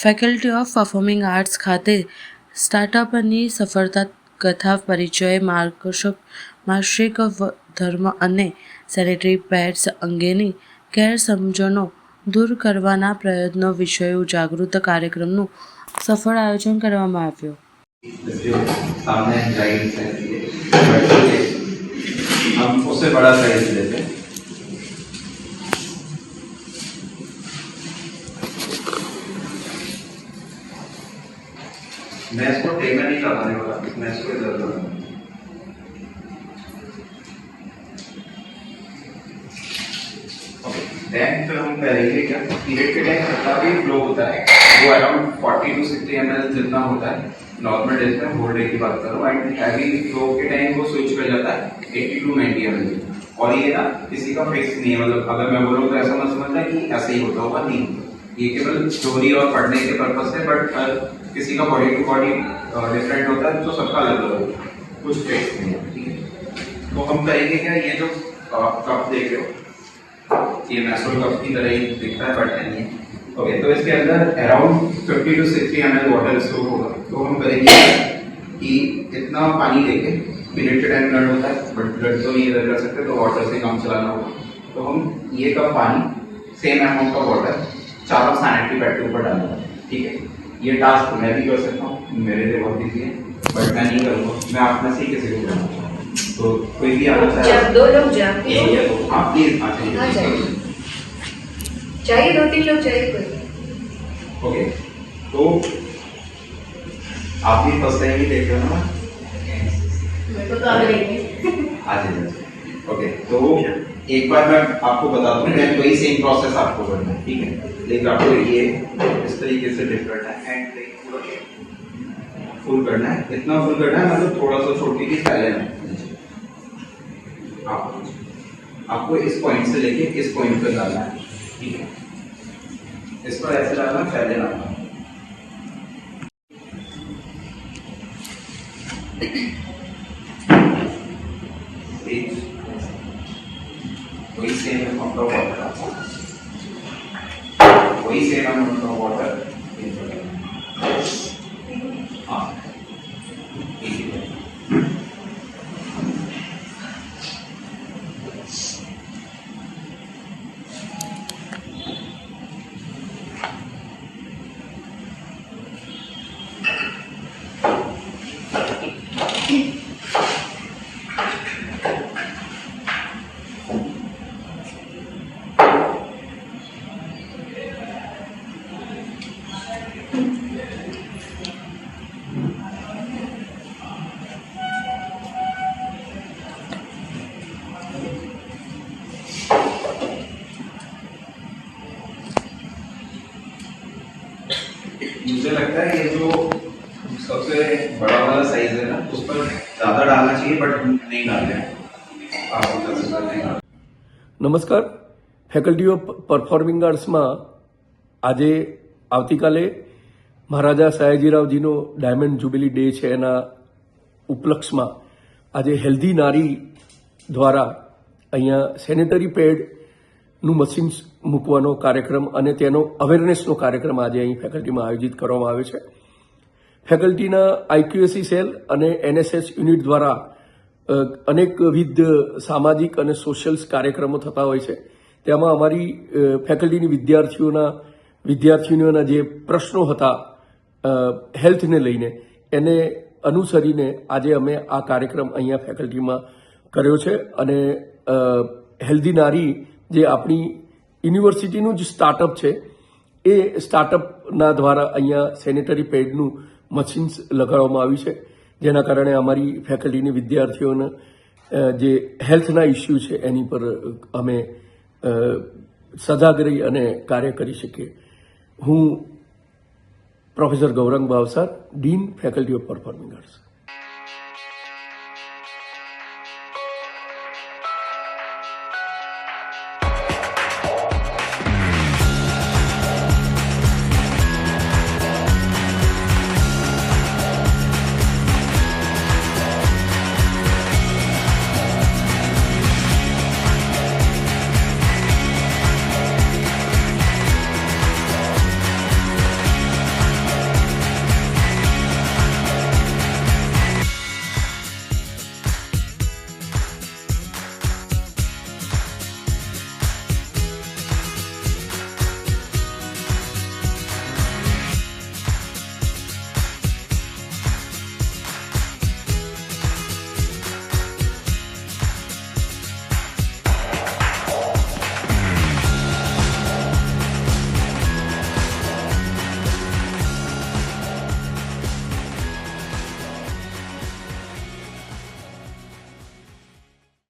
Faculty of performing arts ખાતે સ્ટાર્ટઅપની સફળતા કથા પરિચય માર્ગદર્શક માસિક વ- ધર્મ અને સેનેટરી પેડ્સ અંગેની ગેરસમજણો દૂર કરવાના પ્રયત્નો વિષયો જાગૃત કાર્યક્રમનું સફળ આયોજન કરવામાં આવ્યું जो सामने गाइड है बट ठीक है हम उससे बड़ा साइज लेते हैं लगाने वाला ओके देन हम क्या पीरियड के टाइम जितना भी फ्लो होता है वो अराउंड 40 टू 60 ml जितना होता है नॉर्मल डेज़ में की बात करो एंड हैवी फ्लो के वो स्विच कर जाता है 80 टू 90 ml और ये ना किसी का फिक्स नहीं है मतलब अगर मैं बोलूँ तो ऐसा मत समझना कि ऐसे ही होता होगा नहीं ये केवल स्टोरी और पढ़ने के पर्पज से बट किसी का बॉडी टू बॉडी डिफरेंट होता है तो सबका अलग अलग होता है। कुछ फिक्स नहीं है, ठीक है? तो हम करेंगे क्या? ये जो कप देख रहे हो, ये मैसोल कप की तरह ही दिखता है बट नहीं। ओके तो इसके अंदर around 50 to 60 ml water store होगा। तो हम करेंगे कि इतना पानी लेके मिनट टाइम ब्लड होता है बट ब्लड तो नहीं कर सकते तो वाटर से काम चलाना होगा। तो हम ये कप पानी सेम अमाउंट का वाटर चारों सैनिटरी पैड के ऊपर डालूँगा ठीक है? ये टास्क मैं भी कर सकता हूँ। मेरे लिए बहुत ईजी है बट मैं नहीं करूँगा। मैं आप में से ही किसी को करना तो कोई भी आना चाहे जब दो लोग जाते हो? दो हाँ प्लीज़ हाँ। चाहिए चाहिए। दो तीन लोग चाहिए कोई? ओके तो आप भी फ़र्स्ट टाइम ही देख रहे हो ना? मेरे को तो आ ओके तो एक बार मैं आपको बता दूँ मैं वही सेम प्रोसेस आपको करना है ठीक है? लेकिन आपको ये इस तरीके से करना है एंड फुल करना है। इतना फुल करना है मतलब थोड़ा सा छोड़ के फैले ना आप आपको इस पॉइंट से लेके इस पॉइंट पे डालना है। ठीक है? इस पर ऐसे डालना फैले ना वही सेम अमाउंट वही सेम अमाउंट वाटर सबसे बड़ा वाला साइज है ना उस पर ज्यादा डालना चाहिए बट नहीं डाल रहे हैं आप उनका ज्यादा नहीं डाल નમસ્કાર ફેકલ્ટી ઓફ પરફોર્મિંગ આર્ટ્સમાં આજે આવતીકાલે મહારાજા સયાજીરાવજીનો ડાયમંડ જ્યુબિલી ડે છે એના ઉપલક્ષમાં આજે હેલ્ધી નારી દ્વારા અહીંયા સેનેટરી પેડનું મશીન મૂકવાનો કાર્યક્રમ અને તેનો અવેરનેસનો કાર્યક્રમ આજે અહીં ફેકલ્ટીમાં આયોજિત કરવામાં આવ્યો છે ફેકલ્ટીના I Q A C cell અને એનએસએસ યુનિટ દ્વારા અનેકવિધ સામાજિક અને સોશિયલ કાર્યક્રમો થતા હોય છે. તેમાં અમારી ફેકલ્ટીની વિદ્યાર્થીઓના, વિદ્યાર્થીનીઓના જે પ્રશ્નો હતા હેલ્થને લઈને, એને અનુસરીને આજે અમે આ કાર્યક્રમ અહીંયા ફેકલ્ટીમાં કર્યો છે અને હેલ્ધી નારી જે આપણી યુનિવર્સિટીનું જ સ્ટાર્ટઅપ છે, એ સ્ટાર્ટઅપના દ્વારા અહીંયા સેનેટરી પેડનું મશીન્સ લગાડવામાં આવી છે. જેના કારણે અમારી ફેકલ્ટીની વિદ્યાર્થીઓને જે હેલ્થના ઇસ્યુ છે, એની પર અમે સજાગ રહી અને કાર્ય કરી શકીએ. હું professor Gaurang Bavsar dean faculty of performing arts